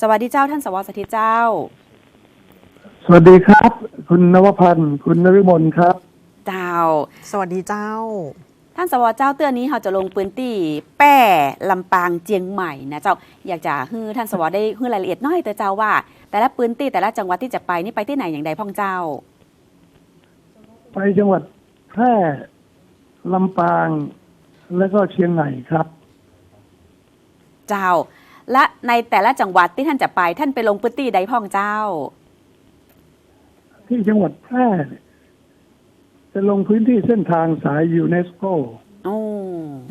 สวัสดีเจ้าท่านสวสถิตเจ้า สวัสดีครับ คุณนวพันธ์คุณนฤมลครับ เจ้า สวัสดีเจ้า ท่านสวเจ้าเตือนนี้เราจะลงพื้นที่แป้ลำปางเจียงใหม่นะเจ้าอยากจะให้ท่านสวได้ให้รายละเอียดน้อยเตอเจ้าว่า แต่ละพื้นที่แต่ละจังหวัดที่จะไปนี่ไปที่ไหนอย่างใดพ่องเจ้า ไปจังหวัดแพร่ลำปางและก็เชียงใหม่ครับ เจ้า และในแต่ละจังหวัดที่ท่านจะไป ท่านไปลงพื้นที่ใดพ่องเจ้า ที่จังหวัดแพร่เนี่ยจะลงพื้นที่เส้นทางสายยูเนสโกโอ้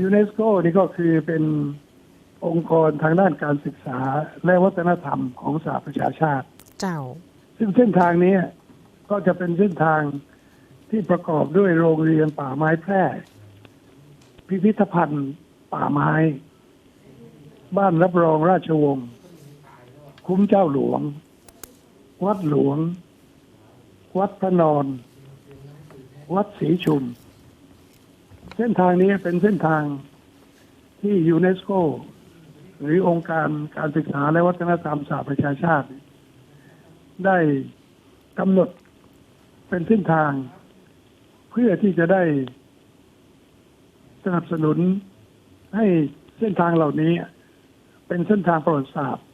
ยูเนสโกนี่ก็คือเป็นองค์กรทางด้านการศึกษาและวัฒนธรรมของสหประชาชาติ เจ้า ซึ่งเส้นทางนี้ก็จะเป็นเส้นทางที่ประกอบด้วยโรงเรียนป่าไม้แพร่ พิพิธภัณฑ์ป่าไม้ บ้านรับรองราชวงศ์คุ้มเจ้าหลวง วัดหลวง วัดพระนอน วัดศรีชุม เส้นทางนี้เป็นเส้นทางที่ยูเนสโก หรือองค์การการศึกษาและวัฒนธรรมสหประชาชาติ ได้กำหนดเป็นเส้นทาง เพื่อที่จะได้สนับสนุนให้เส้นทางเหล่านี้ เป็นเส้นทางประวัติศาสตร์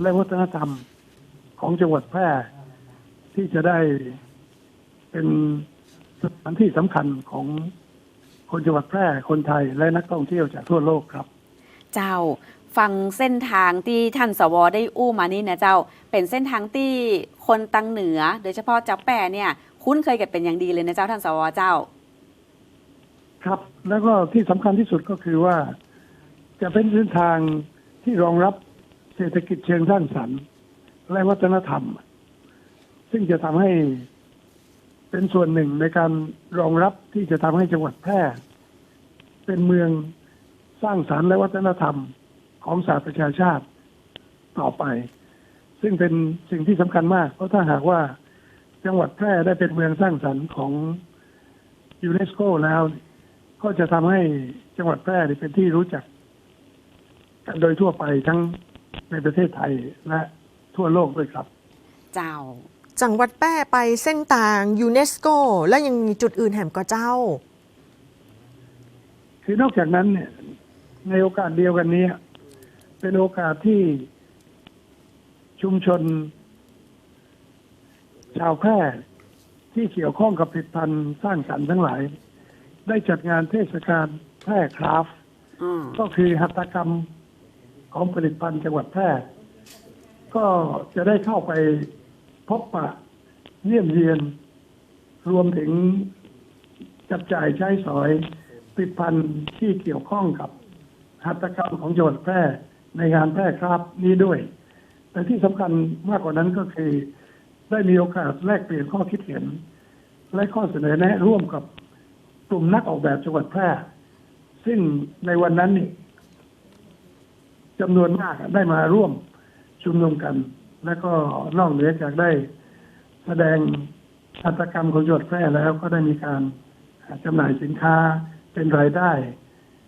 และวัฒนธรรมของจังหวัดแพร่ที่จะได้เป็นสถานที่สำคัญของคนจังหวัดแพร่คนไทยและนักท่องเที่ยวจากทั่วโลกครับ เจ้าฟังเส้นทางที่ท่านสวได้อู้มานี่นะเจ้า เป็นเส้นทางที่คนตังเหนือ โดยเฉพาะเจ้าแป้เนี่ย คุ้นเคยกันเป็นอย่างดีเลยนะเจ้าท่านสวเจ้า ครับ แล้วก็ที่สำคัญที่สุดก็คือว่า จะเป็นเส้นทาง ที่รองรับเศรษฐกิจเชิงสร้างสรรค์ และวัฒนธรรม ซึ่งจะทำให้เป็นส่วนหนึ่งในการรองรับที่จะทำให้จังหวัดแพร่ เป็นเมืองสร้างสรรค์และวัฒนธรรมของสาประชาชาติต่อไป ซึ่งเป็นสิ่งที่สำคัญมาก เพราะถ้าหากว่าจังหวัดแพร่ได้เป็นเมืองสร้างสรรค์ของยูเนสโกแล้ว ก็จะทำให้จังหวัดแพร่เป็นที่รู้จัก โดยทั่วไปทั้งในประเทศไทยและทั่วโลกด้วยครับ เจ้า จังหวัดแป้ไปเส้นทางยูเนสโก แล้วยังมีจุดอื่นแหมก็เจ้า คือนอกจากนั้นเนี่ย ในโอกาสเดียวกันนี้เป็นโอกาสที่ชุมชน ชาวแพร่ที่เกี่ยวข้องกับผลิตภัณฑ์สร้างสรรค์ทั้งหลาย ได้จัดงานเทศกาลแพร่คราฟต์อืมก็คือหัตถกรรม ของผลิตภัณฑ์จังหวัดแพร่ก็จะได้เข้าไปพบปะเยี่ยมเยียน รวมถึงจับจ่ายใช้สอยผลิตภัณฑ์ที่เกี่ยวข้องกับหัตถกรรมของจังหวัดแพร่ในงานแพร่ครับนี้ด้วย แต่ที่สำคัญมากกว่านั้นก็คือ ได้มีโอกาสแลกเปลี่ยนข้อคิดเห็น และข้อเสนอแนะร่วมกับกลุ่มนักออกแบบจังหวัดแพร่ ซึ่งในวันนั้นนี่ จำนวนมากได้มาร่วมชุมนุมกัน และก็นอกเหนือจากได้แสดงหัตถกรรมของจังหวัดแพร่แล้วก็ได้มีการจำหน่ายสินค้าเป็นรายได้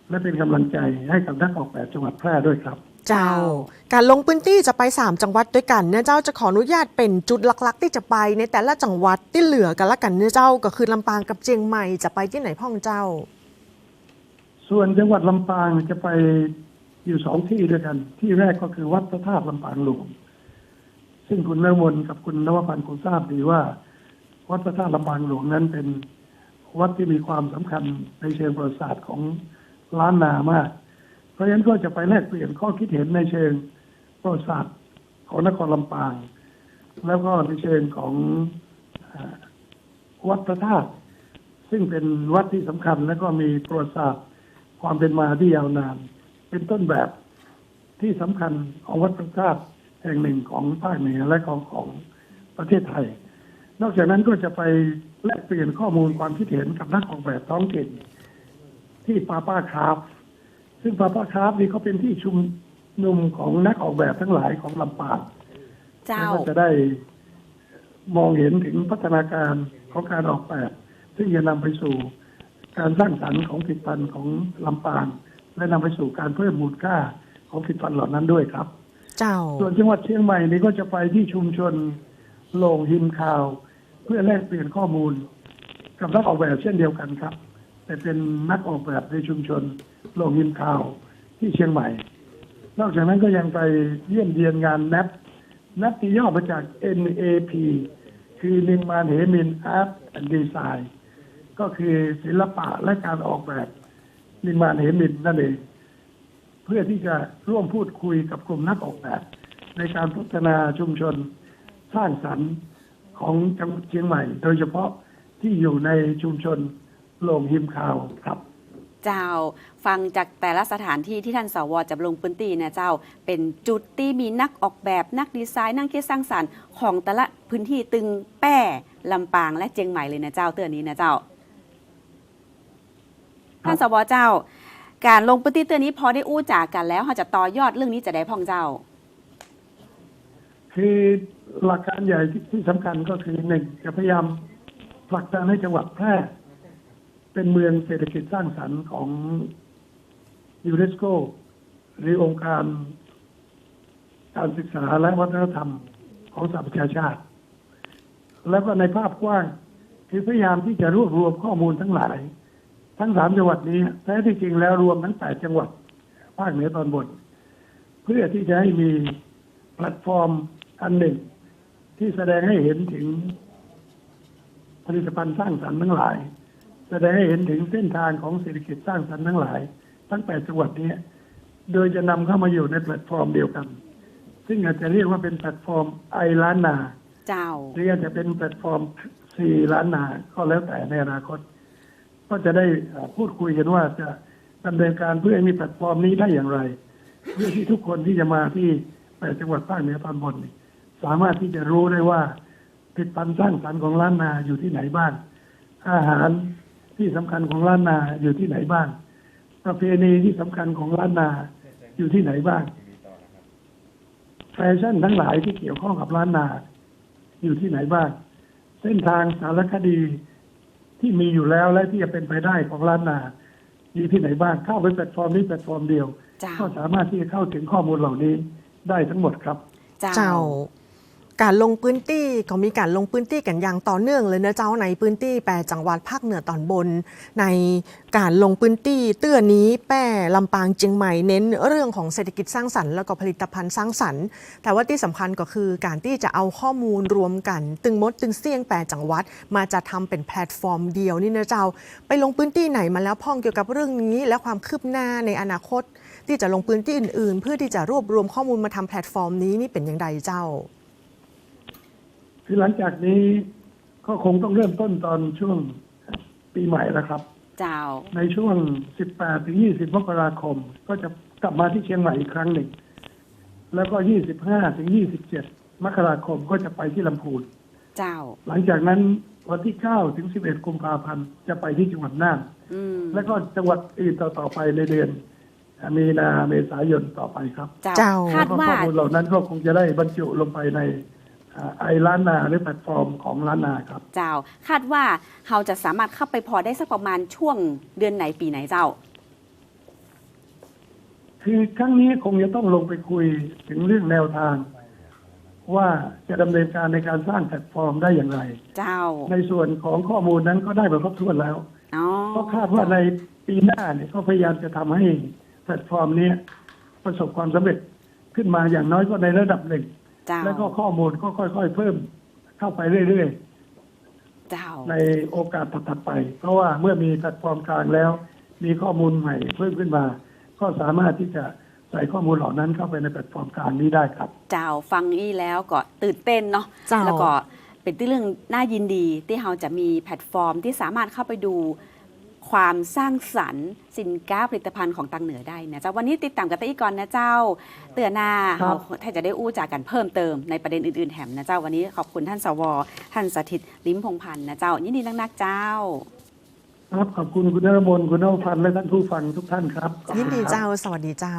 และเป็นกำลังใจให้กับนักออกแบบจังหวัดแพร่ด้วยครับ เจ้า การลงพื้นที่จะไป 3 จังหวัดด้วยกันเนี่ยเจ้าจะขออนุญาตเป็นจุดหลักๆ ที่จะไปในแต่ละจังหวัดที่เหลือกันละกันเนี่ยเจ้าก็คือลำปางกับเจียงใหม่จะไปที่ไหนพ่องเจ้า ส่วนจังหวัดลำปางจะไป อยู่สองที่ด้วยกัน ที่แรกก็คือวัดพระธาตุลำปางหลวงซึ่งคุณนรมนกับคุณนวพันธ์คงทราบดีว่า วัดพระธาตุลำปางหลวงนั้นเป็นวัดที่มีความสำคัญในเชิงประวัติศาสตร์ของล้านนามาก เพราะฉะนั้นก็จะไปแลกเปลี่ยนข้อคิดเห็นในเชิงประวัติศาสตร์ของนครลำปาง แล้วก็ในเชิงของอวัดพระธาตุซึ่งเป็นวัดที่สำคัญและก็มีประวัติศาสตร์ความเป็นมาที่ยาวนาน เป็นต้นแบบที่สำคัญของวัดพระธาตุแห่งหนึ่งของภาคเหนือและของของประเทศไทย นอกจากนั้นก็จะไปแลกเปลี่ยนข้อมูลความคิดเห็นกับนักออกแบบท้องถิ่นที่ปาป้าคราฟต์ซึ่งปาป้าคราฟต์นี่เขาเป็นที่ชุมนุมของนักออกแบบทั้งหลายของลำปางเจ้าแล้วก็จะได้มองเห็นถึงพัฒนาการของการออกแบบ ซึ่งจะนำไปสู่การสร้างสรรค์ของผลิตภัณฑ์ของลำปาง และนำไปสู่การเพิ่มมูลค่าของผลิตภัณฑ์เหล่านั้นด้วยครับ เจ้า ส่วนจังหวัดเชียงใหม่นี่ก็จะไปที่ชุมชนโลงหิมข่าว เพื่อแลกเปลี่ยนข้อมูล กับนักออกแบบเช่นเดียวกันครับ แต่เป็นนักออกแบบในชุมชนโลงหิมข่าวที่เชียงใหม่ นอกจากนั้นก็ยังไปเยี่ยมเยียนงานนับนับที่ย่อมาจาก NAP คือนิมมานเหมินอาร์ตแอนด์ดีไซน์ก็คือศิลปะและการออกแบบ นิมานเหมินนั่นเอง เพื่อที่จะร่วมพูดคุยกับกลุ่มนักออกแบบ ในการพัฒนาชุมชนสร้างสรรค์ของจังหวัดเชียงใหม่ โดยเฉพาะที่อยู่ในชุมชนโลงหิมข่าวครับเจ้าฟังจากแต่ละสถานที่ที่ท่านสวจะลงพื้นที่นะเจ้า เป็นจุดที่มีนักออกแบบนักดีไซน์นักคิดสร้างสรรค์ของแต่ละพื้นที่ตึงแป้ลำปางและเจียงใหม่เลยนะเจ้าเตือนนี้นะเจ้า ท่านสวเจ้า การลงพื้นที่เตือนนี้พอได้อู้จากกันแล้วเขาจะต่อยอดเรื่องนี้จะได้พ่องเจ้า คือหลักการใหญ่ที่ที่สำคัญก็คือหนึ่งจะพยายามผลักดันให้จังหวัดแพร่เป็นเมืองเศรษฐกิจสร้างสรรค์ของยูเนสโกหรือองค์การการศึกษาและวัฒนธรรมของสหประชาชาติ แล้วก็ในภาพกว้างคือพยายามที่จะรวบรวมข้อมูลทั้งหลาย ทั้งสามจังหวัดนี้แท้ที่จริงแล้วรวมทั้งแปดจังหวัดภาคเหนือตอนบน เพื่อที่จะให้มีแพลตฟอร์มอันหนึ่ง ที่แสดงให้เห็นถึงผลิตภัณฑ์สร้างสรรค์ทั้งหลาย แสดงให้เห็นถึงเส้นทางของเศรษฐกิจสร้างสรรค์ทั้งหลาย ทั้งแปดจังหวัดนี้ โดยจะนำเข้ามาอยู่ในแพลตฟอร์มเดียวกัน ซึ่งอาจจะเรียกว่าเป็นแพลตฟอร์มไอล้านนา เจ้าหรืออาจจะเป็นแพลตฟอร์มสี่ล้านนาก็แล้วแต่ในอนาคต ก็จะได้พูดคุยกันว่าจะดำเนินการเพื่อให้มีแพลตฟอร์มนี้ได้อย่างไร เพื่อที่ทุกคนที่จะมาที่แปดจังหวัดภาคเหนือตอนบนสามารถที่จะรู้ได้ว่าผลิตภัณฑ์สร้างสรรค์ของล้านนาอยู่ที่ไหนบ้าง อาหารที่สำคัญของล้านนาอยู่ที่ไหนบ้าง ประเพณีที่สำคัญของล้านนาอยู่ที่ไหนบ้างแฟชั่นทั้งหลายที่เกี่ยวข้องกับล้านนา อยู่ที่ไหนบ้าง เส้นทางสารคดี ที่มีอยู่แล้วและที่จะเป็นไปได้ของล้านนาอยู่ที่ไหนบ้างเข้าไปแพลตฟอร์มนี้แพลตฟอร์มเดียวเจ้าก็สามารถที่จะเข้าถึงข้อมูลเหล่านี้ได้ทั้งหมดครับ เจ้า การลงพื้นที่ก็มีการลงพื้นที่กันอย่างต่อเนื่องเลยนะเจ้าในพื้นที่แปดจังหวัดภาคเหนือตอนบน ในการลงพื้นที่เตื้อนี้แป้ลำปางเชียงใหม่เน้นเรื่องของเศรษฐกิจสร้างสรรค์แล้วก็ผลิตภัณฑ์สร้างสรรค์ แต่ว่าที่สำคัญก็คือการที่จะเอาข้อมูลรวมกัน ตึงมดตึงเสี่ยงแปดจังหวัด มาจะทำเป็นแพลตฟอร์มเดียวนี่นะเจ้า ไปลงพื้นที่ไหนมาแล้วพ่องเกี่ยวกับเรื่องนี้และความคืบหน้าในอนาคต ที่จะลงพื้นที่อื่น ๆ เพื่อที่จะรวบรวมข้อมูลมาทำแพลตฟอร์มนี้นี่เป็นอย่างไรเจ้า คือหลังจากนี้ก็คงต้องเริ่มต้นตอนช่วงปีใหม่แล้วครับ เจ้า ในช่วง 18 ถึง 20 มกราคม ก็จะกลับมาที่เชียงใหม่อีกครั้งหนึ่ง แล้วก็ 25 ถึง 27 มกราคมก็จะไปที่ลำพูน เจ้า หลังจากนั้นวันที่ 9 ถึง 11 กุมภาพันธ์จะไปที่จังหวัดน่านอืมแล้วก็จังหวัดอื่นต่อๆไปในเดือนมีนาเมษายนต่อไปครับ เจ้าเจ้าคาดแล้วก็ว่าข้อมูลเหล่านั้นก็คงจะได้บรรจุลงไปในอ่า ไอล้านนาหรือแพลตฟอร์มของล้านนาครับ เจ้า คาดว่าเราจะสามารถเข้าไปพอได้สักประมาณช่วงเดือนไหนปีไหนเจ้า คือครั้งนี้คงจะต้องลงไปคุยถึงเรื่องแนวทาง ว่าจะดำเนินการในการสร้างแพลตฟอร์มได้อย่างไร เจ้า ในส่วนของข้อมูลนั้นก็ได้มาครบถ้วนแล้วอ๋อก็คาดว่าในปีหน้าเนี่ยก็พยายามจะทำให้แพลตฟอร์มเนี้ยประสบความสำเร็จขึ้นมาอย่างน้อยก็ในระดับหนึ่ง เจ้า แล้วก็ข้อมูลก็ค่อยๆเพิ่มเข้าไปเรื่อยๆ เจ้า ในโอกาสถัดๆไป เพราะว่าเมื่อมีแพลตฟอร์มกลางแล้ว มีข้อมูลใหม่เพิ่มขึ้นมา ก็สามารถที่จะใส่ข้อมูลเหล่านั้นเข้าไปในแพลตฟอร์มกลางนี้ได้ครับ เจ้าฟังอีแล้วก็ตื่นเต้นเนาะเจ้าแล้วก็เป็นที่เรื่องน่ายินดีที่เราจะมีแพลตฟอร์มที่สามารถเข้าไปดู ความสร้างสรรค์สินค้าผลิตภัณฑ์ของตังเหนือได้นะเจ้าวันนี้ติดตามกับตะอีกก่อนนะเจ้า เตือนหน้าครัเราบถ้าจะได้อู้จากกันเพิ่มเติมในประเด็นอื่นๆแถมนะเจ้าวันนี้ขอบคุณท่านสวท่านสถิตลิ้มพงษ์พันธ์นะเจ้ายินดีนักๆเจ้าครับขอบคุณคุณนรมนคุณนวพันธ์และท่านผู้ฟังทุกท่านครับขอบยินคุณดีครับเจ้า สวัสดีเจ้า